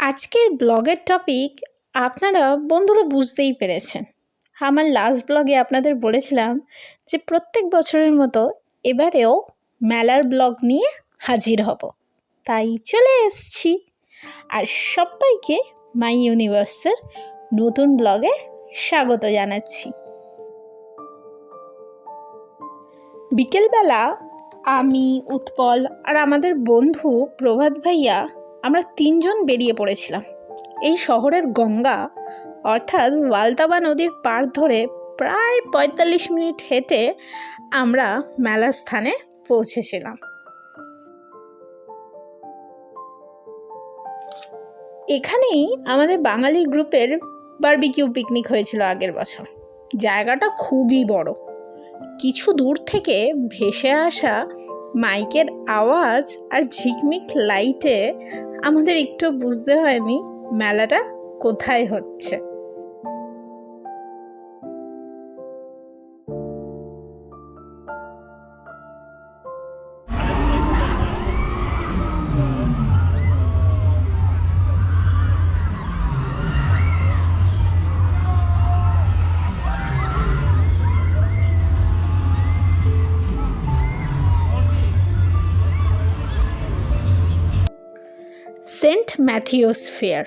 আজকের ব্লগের টপিক আপনারা বন্ধুরা বুঝতেই পেরেছেন। আমার লাস্ট ব্লগে আপনাদের বলেছিলাম যে প্রত্যেক বছরের মতো এবারেও মেলার ব্লগ নিয়ে হাজির হব। তাই চলে এসছি। আর সবাইকে মাই ইউনিভার্সের নতুন ব্লগে স্বাগত জানাচ্ছি। বিকেলবেলা আমি, উৎপল আর আমাদের বন্ধু প্রভাত ভাইয়া আমরা তিনজন বেরিয়ে পড়েছিলাম। এই শহরের গঙ্গা, অর্থাৎ ওয়ালতাবা নদীর পার ধরে প্রায় পঁয়তাল্লিশ মিনিট হেঁটে আমরা মেলা স্থানে পৌঁছেছিলাম। এখানেই আমাদের বাঙালি গ্রুপের বারবিকিউ পিকনিক হয়েছিল আগের বছর। জায়গাটা খুবই বড়। কিছু দূর থেকে ভেসে আসা মাইকের আওয়াজ আর ঝিকমিক লাইটে আমাদের একটু বুঝতে হয়নি, মেলাটা কোথায় হচ্ছে। Saint Matthew's fair.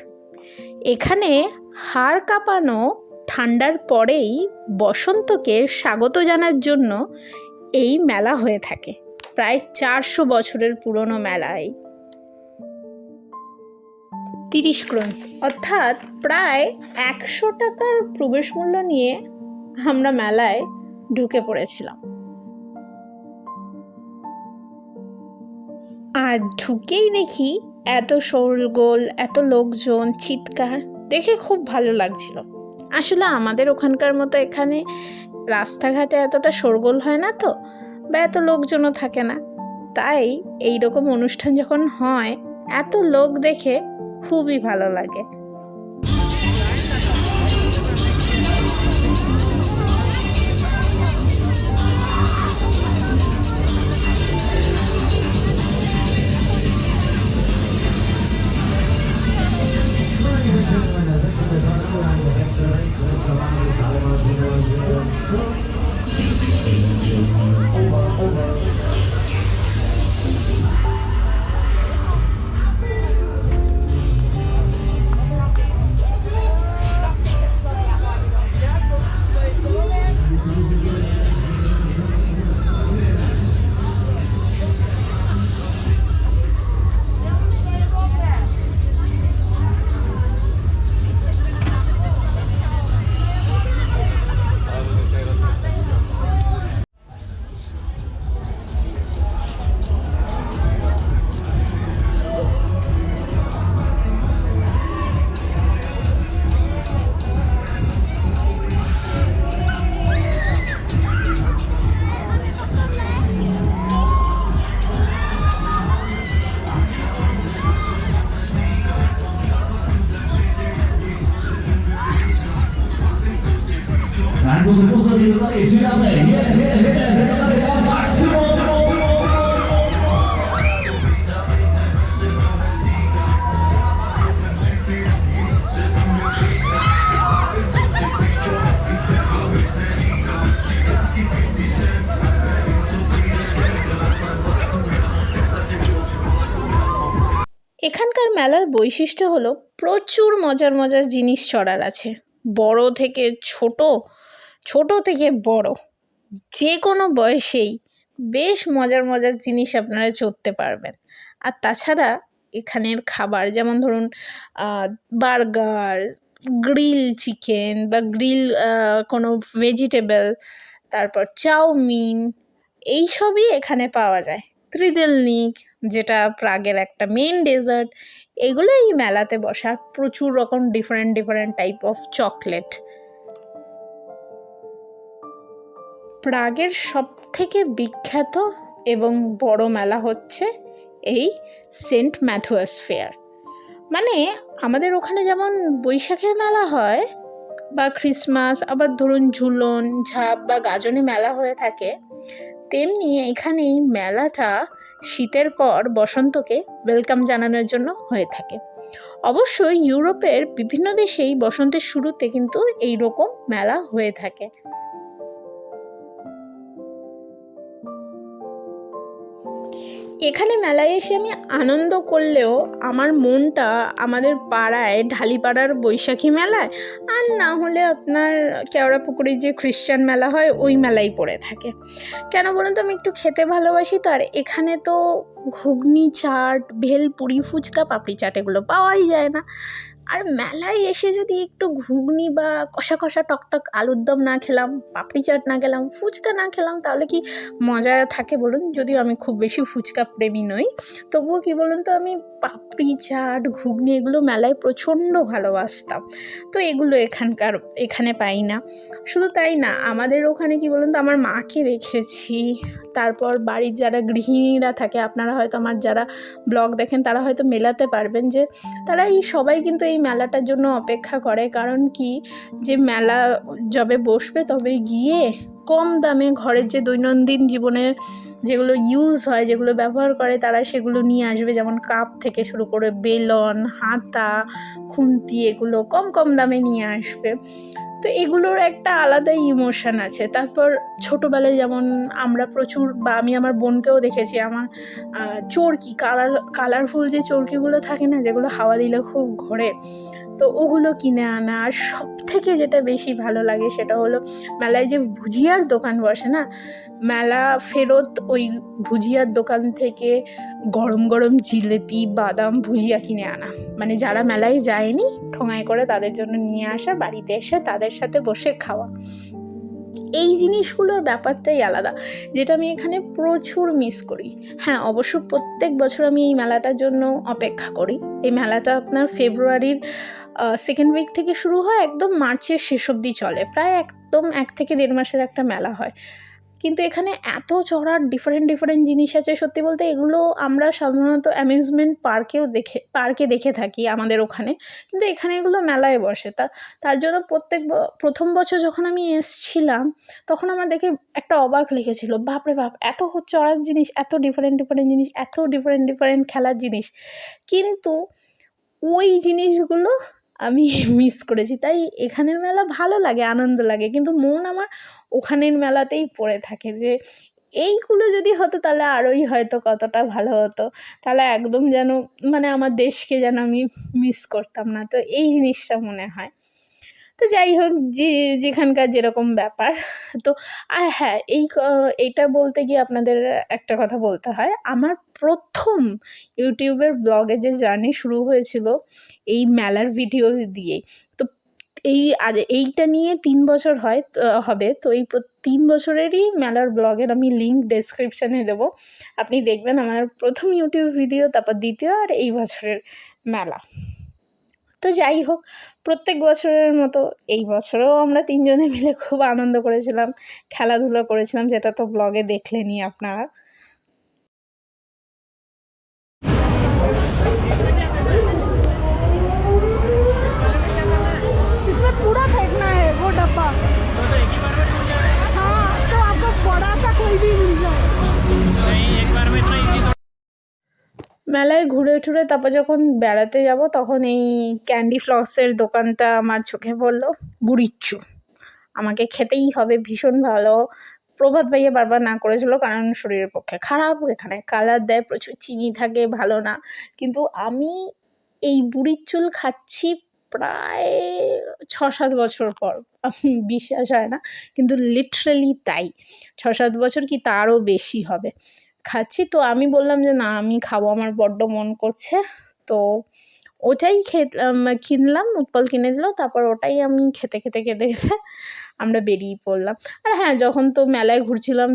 এখানে হাড় কাঁপানো ঠান্ডার পরেই বসন্তকে স্বাগত জানার জন্য এই মেলা হয়ে থাকে। প্রায় চারশো বছরের পুরনো মেলায়। তিরিশ ক্রোন্স, অর্থাৎ প্রায় একশো টাকার প্রবেশ মূল্য নিয়ে আমরা মেলায় ঢুকে পড়েছিলাম। আর ঢুকেই দেখি এত শোরগোল, এত লোকজন, চিৎকার, দেখে খুব ভালো লাগছিল। আসলে আমাদের ওখানকার মতো এখানে রাস্তাঘাটে এতটা শোরগোল হয় না তো, বা এত লোকজনও থাকে না। তাই এই রকম অনুষ্ঠান যখন হয়, এত লোক দেখে খুবই ভালো লাগে। মেলার বৈশিষ্ট্য হলো প্রচুর মজার মজার জিনিস চড়ার আছে। বড় থেকে ছোট ছোট থেকে বড় যে কোনো বয়সেই বেশ মজার মজার জিনিস আপনারা চড়তে পারবেন। আর তাছাড়া এখানের খাবার, যেমন ধরুন বার্গার, গ্রিল চিকেন বা গ্রিল কোনো ভেজিটেবল, তারপর চাউমিন, এইসবই এখানে পাওয়া যায়। ত্রিদেলনিক যেটা প্রাগের একটা মেন ডেজার্ট এগুলো এই মেলাতে বসা প্রচুর রকম different different type of chocolate প্রাগের সব থেকে বিখ্যাত এবং বড় মেলা হচ্ছে এই সেন্ট ম্যাথুয়াস ফেয়ার। মানে আমাদের ওখানে যেমন বৈশাখের মেলা হয় বা ক্রিসমাস আবার ধরুন ঝুলন, ঝাপ বা গাজনে মেলা হয়ে থাকে তেমনি এখানেই মেলাটা শীতের পর বসন্তকে ওয়েলকাম জানানোর জন্য হয়ে থাকে। অবশ্যই ইউরোপের বিভিন্ন দেশেই বসন্তের শুরুতে কিন্তু এই রকম মেলা হয়ে থাকে। এখানে মেলায় এসে আমি আনন্দ করলেও আমার মনটা আমাদের পাড়ায়, ঢালিপাড়ার বৈশাখী মেলায়, আর না হলে আপনার কেওড়া পুকুরের যে খ্রিস্টান মেলা হয়, ওই মেলাই পড়ে থাকে। কেন বলুন তো, আমি একটু খেতে ভালোবাসি তো আর এখানে তো ঘুগনি, চাট ভেল পুরি ফুচকা, পাপড়ি চাট এগুলো পাওয়াই যায় না। আর মেলায় এসে যদি একটু ঘুগনি বা কষা কষা টকটক আলুর দম না খেলাম, পাপড়ি চাট না খেলাম, ফুচকা না খেলাম, তাহলে কি মজা থাকে বলুন? যদিও আমি খুব বেশি ফুচকা প্রেমী নই। তবুও কি বলুন তো, আমি পাপড়ি চাট, ঘুগনি এগুলো মেলায় প্রচণ্ড ভালোবাসতাম। তো এগুলো এখানকার, এখানে পাই না। শুধু তাই না, আমাদের ওখানে কি বলুন তো, আমার মাকে দেখেছি। তারপর বাড়ির যারা গৃহিণীরা থাকে, আপনারা হয়তো আমার যারা ব্লগ দেখেন, তারা হয়তো মেলাতে পারবেন যে, তারা এই সবাই কিন্তু এই মেলাটার জন্য অপেক্ষা করে। কারণ কি? যে মেলা যবে বসবে তবে গিয়ে কম দামে ঘরের যে দৈনন্দিন জীবনে যেগুলো ইউজ হয়, যেগুলো ব্যবহার করে তারা সেগুলো নিয়ে আসবে। যেমন কাপ থেকে শুরু করে বেলন, হাতা, খুন্তি এগুলো কম কম দামে নিয়ে আসবে। তো এগুলোর একটা আলাদা ইমোশন আছে। তারপর ছোটোবেলায় যেমন আমরা প্রচুর বা আমি আমার বোনকেও দেখেছি, আমার চরকি কালার কালারফুল যে চরকিগুলো থাকে না, যেগুলো হাওয়া দিলে খুব ঘোরে তো ওগুলো কিনে আনা। আর সব থেকে যেটা বেশি ভালো লাগে সেটা হলো মেলায় যে ভুজিয়ার দোকান বসে না, মেলা ফেরত ওই ভুজিয়ার দোকান থেকে গরম গরম জিলেপি, বাদাম, ভুজিয়া কিনে আনা। মানে যারা মেলায় যায়নি, ঠোঙায় করে তাদের জন্য নিয়ে আসা, বাড়িতে এসে তাদের সাথে বসে খাওয়া। এই জিনিসগুলোর ব্যাপারটাই আলাদা, যেটা আমি এখানে প্রচুর মিস করি। হ্যাঁ অবশ্য প্রত্যেক বছর আমি এই মেলাটার জন্য অপেক্ষা করি। এই মেলাটা আপনার ফেব্রুয়ারির সেকেন্ড উইক থেকে শুরু হয়, একদম মার্চের শেষ অবধি চলে। প্রায় একদম এক থেকে দেড় মাসের একটা মেলা হয়। কিন্তু এখানে এত চড়ার ডিফারেন্ট ডিফারেন্ট জিনিস আছে। সত্যি বলতে এগুলো আমরা সাধারণত অ্যামিউজমেন্ট পার্কেও দেখে পার্কে দেখে থাকি আমাদের ওখানে। কিন্তু এখানে এগুলো মেলায় বসে। তা, তার জন্য প্রত্যেক প্রথম বছর যখন আমি এসছিলাম, তখন আমার দেখে একটা অবাক লেগেছিল। বাপরে বাপ, এত চড়ার জিনিস, এত ডিফারেন্ট ডিফারেন্ট জিনিস, এত ডিফারেন্ট ডিফারেন্ট খেলার জিনিস। কিন্তু ওই জিনিসগুলো আমি মিস করেছি। তাই এখানের মেলা ভালো লাগে, আনন্দ লাগে। কিন্তু মন আমার ওখানের মেলাতেই পড়ে থাকে যে, এইগুলো যদি হতো তাহলে আরোই হয়তো কতটা ভালো হতো। তাহলে একদম যেন মানে আমার দেশকে যেন আমি মিস করতাম না। তো এই জিনিসটা মনে হয়। তো যাই হোক, যে, যেখানকার যেরকম ব্যাপার। তো, আর হ্যাঁ এই এইটা বলতে গিয়ে আপনাদের একটা কথা বলতে হয়। আমার প্রথম ইউটিউবের ব্লগে যে জার্নি শুরু হয়েছিল, এই মেলার ভিডিও দিয়ে, তো এই এইটা নিয়ে তিন বছর হয় হবে। তো এই তিন বছরেরই মেলার ব্লগের আমি লিঙ্ক ডেসক্রিপশানে দেবো। আপনি দেখবেন আমার প্রথম ইউটিউব ভিডিও, তারপর দ্বিতীয় আর এই বছরের মেলা। তো যাই হোক প্রত্যেক বছরের মতো এই বছরেও আমরা তিনজনে মিলে খুব আনন্দ করেছিলাম খেলাধুলো করেছিলাম যেটা তো ব্লগে দেখলেনই আপনারা इसमें पूरा फेंकना है वो डब्बा हाँ तो आपको बड़ा सा कोई भी मिल जाए মেলায় ঘুরে টুরে তারপর যখন বেড়াতে যাব তখন এই ক্যান্ডি ফ্লক্সের দোকানটা আমার চোখে পড়ল। বুড়িচ্চু। আমাকে খেতেই হবে, ভীষণ ভালো। প্রভাত ভাইয়া বারবার না করেছিল কারণ শরীরের পক্ষে খারাপ, এখানে কালার দেয়, প্রচুর চিনি থাকে, ভালো না। কিন্তু আমি এই বুড়ির চুল খাচ্ছি প্রায় ছ সাত বছর পর। বিশ্বাস হয় না, কিন্তু লিটারেলি তাই। ছ সাত বছর কি তারও বেশি হবে। খাচ্ছি। তো আমি বললাম যে, না, আমি খাব। আমার বড্ড মন করছে। তো ওটাই খে কিনলাম, উৎপল কিনে দিল। তারপর ওটাই আমি খেতে খেতে খেতে খেতে আমরা বেরিয়ে পড়লাম। আর হ্যাঁ যখন তো মেলায় ঘুরছিলাম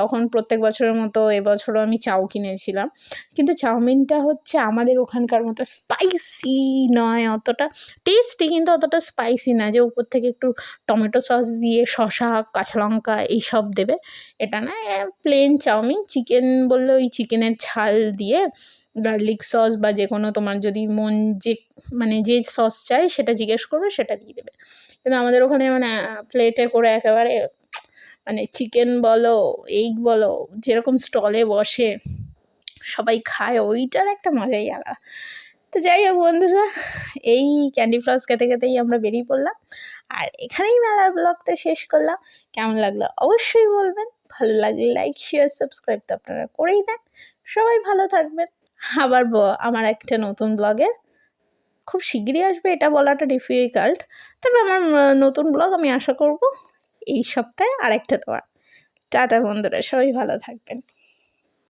তখন প্রত্যেক বছরের মতো এবছরও আমি চাউ কিনেছিলাম। কিন্তু চাউমিনটা হচ্ছে আমাদের ওখানকার মতো স্পাইসি নয় অতটা টেস্টি কিন্তু অতটা স্পাইসি না। যে উপর থেকে একটু টমেটো সস দিয়ে শশা কাঁচা লঙ্কা এইসব দেবে। এটা না প্লেন চাউমিন। চিকেন বললে ওই চিকেনের ঝাল দিয়ে গার্লিক সস বা যে কোনো তোমার যদি মন যে মানে যে সস চাই সেটা জিজ্ঞেস করবে, সেটা দিয়ে দেবে। কিন্তু আমাদের ওখানে মানে প্লেটে করে একেবারে মানে চিকেন বলো এগ বলো, যেরকম স্টলে বসে, সবাই খায়, ওইটার একটা মজাই আলাদা। তো যাই হোক বন্ধুরা, এই ক্যান্ডি ফ্লাস খেতে খেতেই আমরা বেরিয়ে পড়লাম। আর এখানেই মেলার ব্লগটা শেষ করলাম। কেমন লাগল অবশ্যই বলবেন। ভালো লাগলে লাইক শেয়ার সাবস্ক্রাইব তো আপনারা করেই দেন। সবাই ভালো থাকবেন। আবার আমার একটা নতুন ব্লগে খুব শিগগিরই আসবে, এটা বলাটা ডিফিকাল্ট তবে আমার নতুন ব্লগ আমি আশা করব এই সপ্তাহে আরেকটা দেওয়ার। টাটা বন্ধুরা, সবাই ভালো থাকবেন।